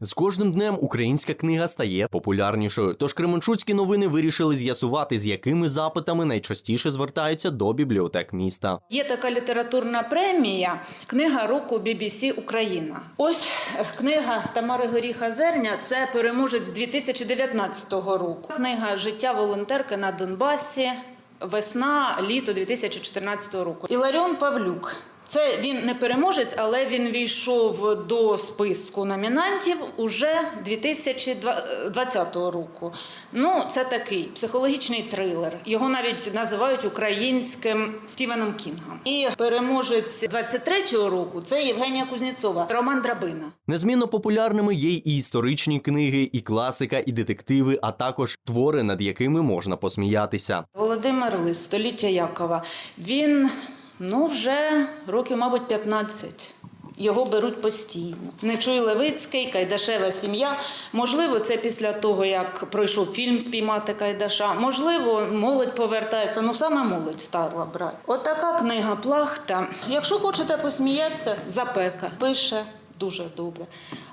З кожним днем українська книга стає популярнішою. Тож Кременчуцькі новини вирішили з'ясувати, з якими запитами найчастіше звертаються до бібліотек міста. Є така літературна премія Книга року BBC Україна. Ось е, книга Тамари Горіха Зерня. Це переможець 2019 року. Книга Життя волонтерки на Донбасі. Весна, літо 2014 року. Іларіон Павлюк. Це він не переможець, але він війшов до списку номінантів уже 2020 року. Ну, це такий психологічний трилер. Його навіть називають українським Стівеном Кінгом. І переможець 23-го року це Євгенія Кузнєцова, Роман Драбина. Незмінно популярними є і історичні книги, і класика, і детективи, а також твори, над якими можна посміятися. Володимир Лис, століття Якова. Він ну вже років, мабуть, 15. Його беруть постійно. Нечуй Левицький, Кайдашева сім'я. Можливо, це після того, як пройшов фільм Спіймати Кайдаша. Можливо, молодь повертається. Ну саме молодь стала брати. От книга Плахта. Якщо хочете посміятися, запека пише дуже добре.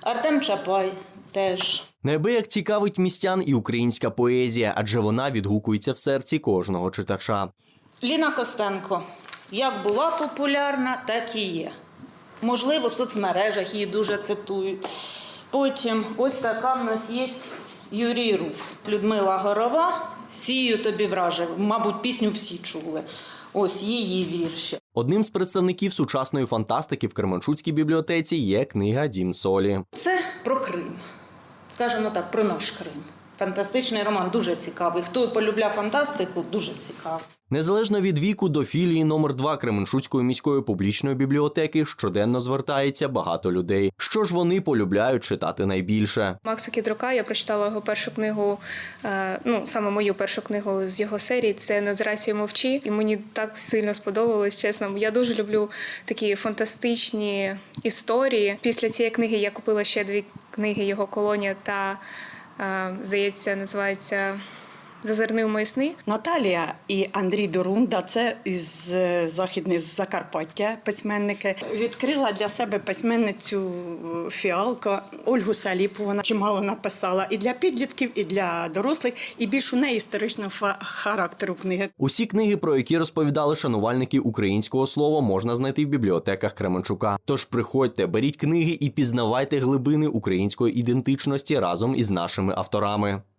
Артем Чапай теж. Неабияк цікавить містян і українська поезія, адже вона відгукується в серці кожного читача. Ліна Костенко як була популярна, так і є. Можливо, в соцмережах її дуже цитують. Потім ось така в нас є Юрій Руф, Людмила Горова. Сію тобі враже. Мабуть, пісню всі чули. Ось її вірші. Одним з представників сучасної фантастики в Кременчуцькій бібліотеці є книга Дім Солі. Це про Крим. Скажімо так, про наш Крим. Фантастичний роман дуже цікавий. Хто полюбляв фантастику, дуже цікавий. Незалежно від віку до філії номер 2 Кременчуцької міської публічної бібліотеки щоденно звертається багато людей. Що ж вони полюбляють читати найбільше? Макса Кідрука я прочитала його першу книгу, е, ну саме мою першу книгу з його серії. Це «Нозрація мовчі, і мені так сильно сподобалось. Чесно, я дуже люблю такі фантастичні історії. Після цієї книги я купила ще дві книги його колонія та здається, називається Зазирни у мої сни. Наталія і Андрій Дорунда, це із е, західної Закарпаття письменники. Відкрила для себе письменницю е, фіалка Ольгу Саліпу. Вона чимало написала і для підлітків, і для дорослих, і більш у неї історичного фа- характеру книги. Усі книги, про які розповідали шанувальники українського слова, можна знайти в бібліотеках Кременчука. Тож приходьте, беріть книги і пізнавайте глибини української ідентичності разом із нашими авторами.